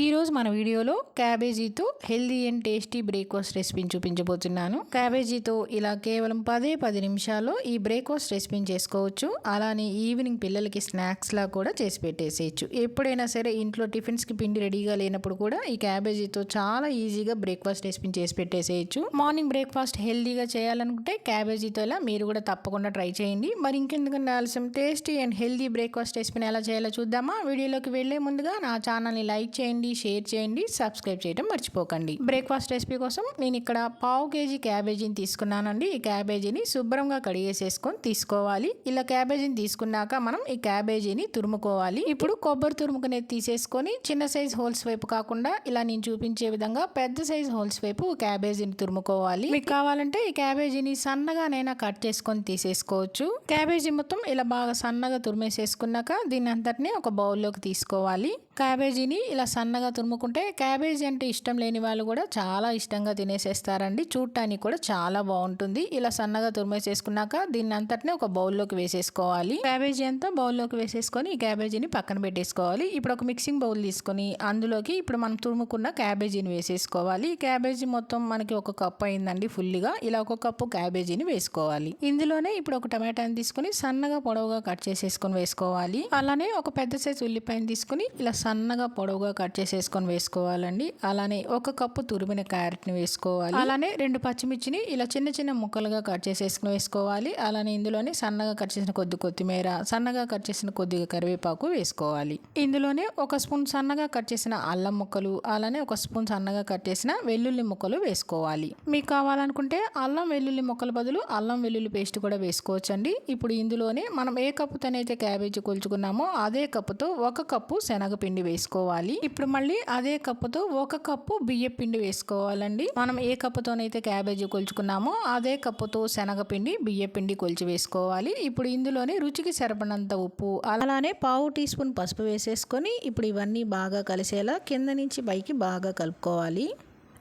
ఈరోజు మన వీడియోలో క్యాబేజీతో హెల్దీ అండ్ టేస్టీ బ్రేక్ఫాస్ట్ రెసిపీని చూపించబోతున్నాను. క్యాబేజీతో ఇలా కేవలం పదే పది నిమిషాల్లో ఈ బ్రేక్ఫాస్ట్ రెసిపీని చేసుకోవచ్చు. అలానే ఈవినింగ్ పిల్లలకి స్నాక్స్లా కూడా చేసి పెట్టేసేయచ్చు. ఎప్పుడైనా సరే ఇంట్లో టిఫిన్స్కి పిండి రెడీగా లేనప్పుడు కూడా ఈ క్యాబేజీతో చాలా ఈజీగా బ్రేక్ఫాస్ట్ రెసిపీని చేసి పెట్టేసేయచ్చు. మార్నింగ్ బ్రేక్ఫాస్ట్ హెల్దీగా చేయాలనుకుంటే క్యాబేజీతో ఇలా మీరు కూడా తప్పకుండా ట్రై చేయండి. మరి ఇంకెందుకంటే ఆలస్యం టేస్టీ అండ్ హెల్దీ బ్రేక్ఫాస్ట్ రెసిపీని ఎలా చేయాలో చూద్దామా? వీడియోలోకి వెళ్ళే ముందుగా నా ఛానల్ని లైక్ చేయండి. షేర్ చేయండి సబ్స్క్రైబ్ చేయడం మర్చిపోకండి. బ్రేక్ఫాస్ట్ రెసిపీ కోసం నేను ఇక్కడ పావు కేజీ క్యాబేజీని తీసుకున్నానండి. ఈ క్యాబేజీని శుభ్రంగా కడిగేసేసుకొని తీసుకోవాలి. ఇలా క్యాబేజీని తీసుకున్నాక మనం ఈ క్యాబేజీని తురుముకోవాలి. ఇప్పుడు కొబ్బరి తురుముకునేది తీసేసుకొని చిన్న సైజ్ హోల్స్ వైపు కాకుండా ఇలా నేను చూపించే విధంగా పెద్ద సైజ్ హోల్స్ వైపు క్యాబేజీని తురుముకోవాలి. మీకు కావాలంటే ఈ క్యాబేజీని సన్నగానైనా కట్ చేసుకొని తీసేసుకోవచ్చు. క్యాబేజీ మొత్తం ఇలా బాగా సన్నగా తురిమేసేసుకున్నాక దీని అంతటిని ఒక బౌల్లోకి తీసుకోవాలి. క్యాబేజీని ఇలా సన్న సన్నగా తురుముకుంటే క్యాబేజీ అంటే ఇష్టం లేని వాళ్ళు కూడా చాలా ఇష్టంగా తినేసేస్తారండి. చూడటానికి కూడా చాలా బాగుంటుంది. ఇలా సన్నగా తురిమేసేసుకున్నాక దీన్ని అంతటినే ఒక బౌల్లోకి వేసేసుకోవాలి. క్యాబేజీ అంతా బౌల్లోకి వేసేసుకొని ఈ క్యాబేజీని పక్కన పెట్టేసుకోవాలి. ఇప్పుడు ఒక మిక్సింగ్ బౌల్ తీసుకొని అందులోకి ఇప్పుడు మనం తురుముకున్న క్యాబేజీని వేసేసుకోవాలి. ఈ క్యాబేజీ మొత్తం మనకి ఒక కప్పు అయిందండి ఫుల్గా. ఇలా ఒక కప్పు క్యాబేజీని వేసుకోవాలి. ఇందులోనే ఇప్పుడు ఒక టమాటాని తీసుకొని సన్నగా పొడవుగా కట్ చేసేసుకొని వేసుకోవాలి. అలానే ఒక పెద్ద సైజు ఉల్లిపాయని తీసుకొని ఇలా సన్నగా పొడవుగా కట్ చేసేసుకొని వేసుకోవాలండి. అలానే ఒక కప్పు తురిమిన క్యారెట్ని వేసుకోవాలి. అలానే రెండు పచ్చిమిర్చిని ఇలా చిన్న చిన్న ముక్కలుగా కట్ చేసేసుకుని వేసుకోవాలి. అలానే ఇందులోనే సన్నగా కట్ చేసిన కొద్ది కొత్తిమీర సన్నగా కట్ చేసిన కొద్దిగా కరివేపాకు వేసుకోవాలి. ఇందులోనే ఒక స్పూన్ సన్నగా కట్ చేసిన అల్లం ముక్కలు అలానే ఒక స్పూన్ సన్నగా కట్ చేసిన వెల్లుల్లి ముక్కలు వేసుకోవాలి. మీకు కావాలనుకుంటే అల్లం వెల్లుల్లి ముక్కల బదులు అల్లం వెల్లుల్లి పేస్ట్ కూడా వేసుకోవచ్చండి. ఇప్పుడు ఇందులోనే మనం ఏ కప్పుతోనైతే క్యాబేజీ కొలుచుకున్నామో అదే కప్పుతో ఒక కప్పు శనగపిండి వేసుకోవాలి. ఇప్పుడు మళ్ళీ అదే కప్పుతో ఒక కప్పు బియ్య పిండి వేసుకోవాలండి. మనం ఏ కప్పుతోనైతే క్యాబేజీ కొలుచుకున్నామో అదే కప్పుతో శనగపిండి బియ్య పిండి కొలిచి వేసుకోవాలి. ఇప్పుడు ఇందులోనే రుచికి సరిపడినంత ఉప్పు అలానే పావు టీ స్పూన్ పసుపు వేసేసుకొని ఇప్పుడు ఇవన్నీ బాగా కలిసేలా కింద నుంచి పైకి బాగా కలుపుకోవాలి.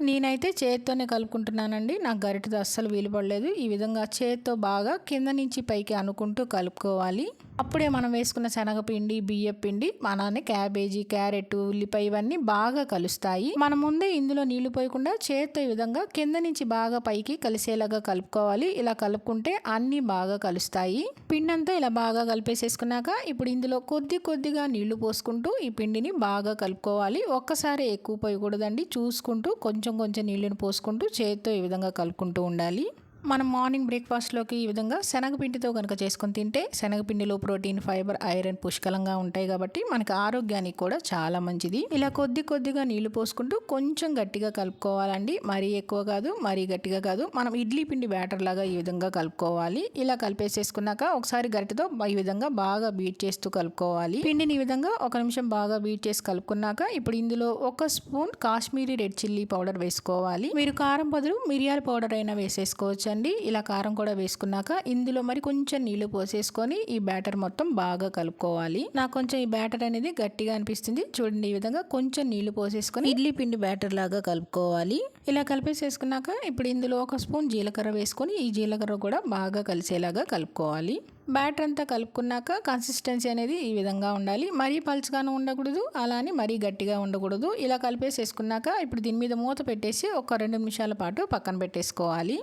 నేనైతే చేత్తోనే కలుపుకుంటున్నానండి. నాకు గరిటతో అస్సలు వీలు పడలేదు. ఈ విధంగా చేత్తో బాగా కింద నుంచి పైకి అనుకుంటూ కలుపుకోవాలి. అప్పుడే మనం వేసుకున్న శనగపిండి బియ్యం పిండి అలానే క్యాబేజీ క్యారెట్ ఉల్లిపాయ ఇవన్నీ బాగా కలుస్తాయి. మనం ముందే ఇందులో నీళ్ళు పోయకుండా చేత్తో ఈ విధంగా కింద నుంచి బాగా పైకి కలిసేలాగా కలుపుకోవాలి. ఇలా కలుపుకుంటే అన్నీ బాగా కలుస్తాయి. పిండంతా ఇలా బాగా కలిపేసేసుకున్నాక ఇప్పుడు ఇందులో కొద్ది కొద్దిగా నీళ్ళు పోసుకుంటూ ఈ పిండిని బాగా కలుపుకోవాలి. ఒక్కసారి ఎక్కువ పోయకూడదండి. చూసుకుంటూ కొంచెం కొంచెం నీళ్ళని పోసుకుంటూ చేత్తో ఈ విధంగా కలుపుకుంటూ ఉండాలి. మనం మార్నింగ్ బ్రేక్ఫాస్ట్లోకి ఈ విధంగా శనగపిండితో కనుక చేసుకొని తింటే శనగపిండిలో ప్రోటీన్ ఫైబర్ ఐరన్ పుష్కలంగా ఉంటాయి కాబట్టి మనకి ఆరోగ్యానికి కూడా చాలా మంచిది. ఇలా కొద్ది కొద్దిగా నీళ్ళు పోసుకుంటూ కొంచెం గట్టిగా కలుపుకోవాలండి. మరీ ఎక్కువ కాదు మరీ గట్టిగా కాదు. మనం ఇడ్లీ పిండి బ్యాటర్ లాగా ఈ విధంగా కలుపుకోవాలి. ఇలా కలిపేసేసుకున్నాక ఒకసారి గరిటతో ఈ విధంగా బాగా బీట్ చేస్తూ కలుపుకోవాలి. పిండిని ఈ విధంగా ఒక నిమిషం బాగా బీట్ చేసి కలుపుకున్నాక ఇప్పుడు ఇందులో ఒక spoon Kashmiri red chilli powder వేసుకోవాలి. మీరు కారం బదులు మిరియాల పౌడర్ అయినా వేసేసుకోవచ్చు. అండి ఇలా కారం కూడా వేసుకున్నాక ఇందులో మరి కొంచెం నీళ్ళు పోసేసుకొని ఈ బ్యాటర్ మొత్తం బాగా కలుపుకోవాలి. నాకు కొంచెం ఈ బ్యాటర్ అనేది గట్టిగా అనిపిస్తుంది. చూడండి ఈ విధంగా కొంచెం నీళ్ళు పోసేసుకొని ఇడ్లీ పిండి బ్యాటర్ లాగా కలుపుకోవాలి. ఇలా కలిపేసేసుకున్నాక ఇప్పుడు ఇందులో ఒక స్పూన్ జీలకర్ర వేసుకొని ఈ జీలకర్ర కూడా బాగా కలిసేలాగా కలుపుకోవాలి. బ్యాటర్ అంతా కలుపుకున్నాక కన్సిస్టెన్సీ అనేది ఈ విధంగా ఉండాలి. మరీ పలుచగాను ఉండకూడదు. అలానే మరీ గట్టిగా ఉండకూడదు. ఇలా కలిపేసేసుకున్నాక ఇప్పుడు దీని మీద మూత పెట్టేసి ఒక రెండు నిమిషాల పాటు పక్కన పెట్టేసుకోవాలి.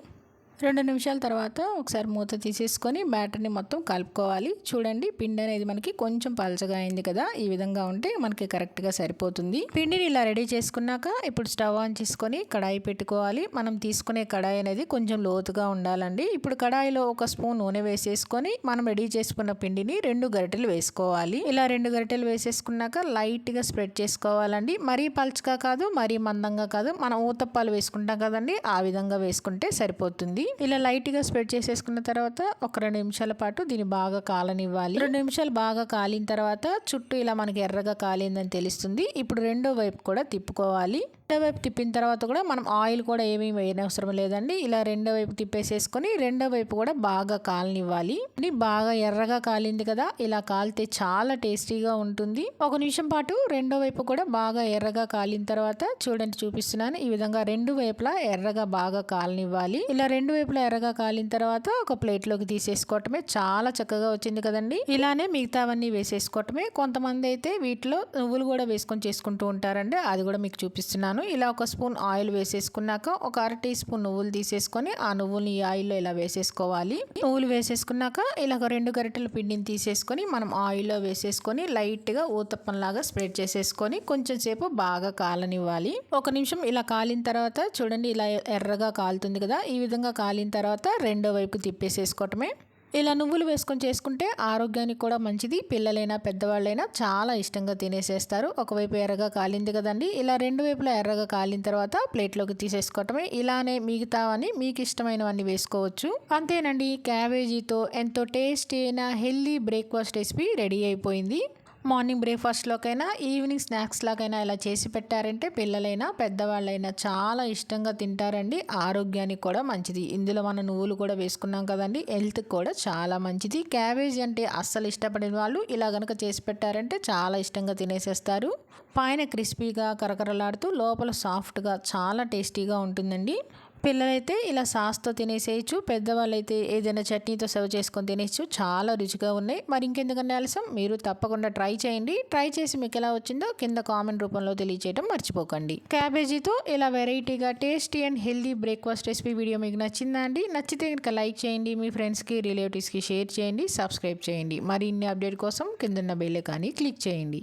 రెండు నిమిషాల తర్వాత ఒకసారి మూత తీసేసుకొని బ్యాటర్ని మొత్తం కలుపుకోవాలి. చూడండి పిండి అనేది మనకి కొంచెం పలచగా అయింది కదా ఈ విధంగా ఉంటే మనకి కరెక్ట్గా సరిపోతుంది. పిండిని ఇలా రెడీ చేసుకున్నాక ఇప్పుడు స్టవ్ ఆన్ చేసుకొని కడాయి పెట్టుకోవాలి. మనం తీసుకునే కడాయి అనేది కొంచెం లోతుగా ఉండాలండి. ఇప్పుడు కడాయిలో ఒక స్పూన్ నూనె వేసేసుకొని మనం రెడీ చేసుకున్న పిండిని రెండు గరిటెలు వేసుకోవాలి. ఇలా రెండు గరిటెలు వేసేసుకున్నాక లైట్గా స్ప్రెడ్ చేసుకోవాలండి. మరీ పలచగా కాదు మరీ మందంగా కాదు. మనం ఊతప్పాలు వేసుకుంటాం కదండి ఆ విధంగా వేసుకుంటే సరిపోతుంది. ఇలా లైట్గా స్ప్రెడ్ చేసేసుకున్న తర్వాత ఒక రెండు నిమిషాల పాటు దీన్ని బాగా కాలనివ్వాలి. రెండు నిమిషాలు బాగా కాలిన తర్వాత చుట్టూ ఇలా మనకి ఎర్రగా కాలిందని తెలుస్తుంది. ఇప్పుడు రెండో వైపు కూడా తిప్పుకోవాలి. రెండో వైపు తిప్పిన తర్వాత కూడా మనం ఆయిల్ కూడా ఏమీ వేయనవసరం లేదండి. ఇలా రెండో వైపు తిప్పేసేసుకొని రెండో వైపు కూడా బాగా కాలనివ్వాలి. బాగా ఎర్రగా కాలింది కదా ఇలా కాలితే చాలా టేస్టీగా ఉంటుంది. ఒక నిమిషం పాటు రెండో వైపు కూడా బాగా ఎర్రగా కాలిన తర్వాత చూడండి చూపిస్తున్నాను. ఈ విధంగా రెండు వైపులా ఎర్రగా బాగా కాలనివ్వాలి. ఇలా రెండు వైపులా ఎర్రగా కాలిన తర్వాత ఒక ప్లేట్లోకి తీసేసుకోవటమే చాలా చక్కగా వచ్చింది కదండి. ఇలానే మిగతావన్నీ వేసేసుకోవటమే. కొంతమంది అయితే వీటిలో నువ్వులు కూడా వేసుకొని చేసుకుంటూ ఉంటారండి. అది కూడా మీకు చూపిస్తున్నాను. ఇలా ఒక స్పూన్ ఆయిల్ వేసేసుకున్నాక ఒక అర టీ స్పూన్ నువ్వులు తీసేసుకొని ఆ నువ్వుల్ని ఈ ఆయిల్లో ఇలా వేసేసుకోవాలి. నువ్వులు వేసేసుకున్నాక ఇలా ఒక రెండు గరిటెల పిండిని తీసేసుకొని మనం ఆయిల్లో వేసేసుకొని లైట్గా ఊతప్పంలాగా స్ప్రెడ్ చేసేసుకొని కొంచెం సేపు బాగా కాలనివ్వాలి. ఒక నిమిషం ఇలా కాలిన తర్వాత చూడండి ఇలా ఎర్రగా కాలుతుంది కదా ఈ విధంగా కాలిన తర్వాత రెండో వైపు తిప్పేసేసుకోవటమే. ఇలా నువ్వులు వేసుకొని చేసుకుంటే ఆరోగ్యానికి కూడా మంచిది. పిల్లలైనా పెద్దవాళ్ళైనా చాలా ఇష్టంగా తినేసేస్తారు. ఒకవైపు ఎర్రగా కాలింది కదండి. ఇలా రెండు వైపులా ఎర్రగా కాలిన తర్వాత ప్లేట్లోకి తీసేసుకోవటమే ఇలానే మిగతావని మీకు ఇష్టమైనవన్నీ వేసుకోవచ్చు. అంతేనండి. క్యాబేజీతో ఎంతో టేస్టీ అయిన హెల్దీ బ్రేక్ఫాస్ట్ రెసిపీ రెడీ అయిపోయింది. మార్నింగ్ బ్రేక్ఫాస్ట్లోకైనా ఈవినింగ్ స్నాక్స్ లాగైనా ఇలా చేసి పెట్టారంటే పిల్లలైనా పెద్దవాళ్ళైనా చాలా ఇష్టంగా తింటారండి. ఆరోగ్యానికి కూడా మంచిది. ఇందులో మనం నువ్వులు కూడా వేసుకున్నాం కదండి. హెల్త్కి కూడా చాలా మంచిది. క్యాబేజీ అంటే అస్సలు ఇష్టపడిన వాళ్ళు ఇలా కనుక చేసి పెట్టారంటే చాలా ఇష్టంగా తినేసేస్తారు. పైన క్రిస్పీగా కరకరలాడుతూ లోపల సాఫ్ట్గా చాలా టేస్టీగా ఉంటుందండి. పిల్లలైతే ఇలా సాస్తో తినేసేయచ్చు పెద్దవాళ్ళైతే ఏదైనా చట్నీతో సర్వ్ చేసుకొని తినేయచ్చు చాలా రుచిగా ఉన్నాయి. మరి ఇంకెందుకన్నా ఆలస్యం? మీరు తప్పకుండా ట్రై చేయండి. ట్రై చేసి మీకు ఎలా వచ్చిందో కింద కామెంట్ రూపంలో తెలియచేయడం మర్చిపోకండి. క్యాబేజీతో ఇలా వెరైటీగా tasty and healthy breakfast recipe video మీకు నచ్చిందా అండి? నచ్చితే కనుక లైక్ చేయండి మీ ఫ్రెండ్స్కి రిలేటివ్స్కి షేర్ చేయండి సబ్స్క్రైబ్ చేయండి. మరి ఇన్ని అప్డేట్ కోసం కిందన్న బెల్ కానీ క్లిక్ చేయండి.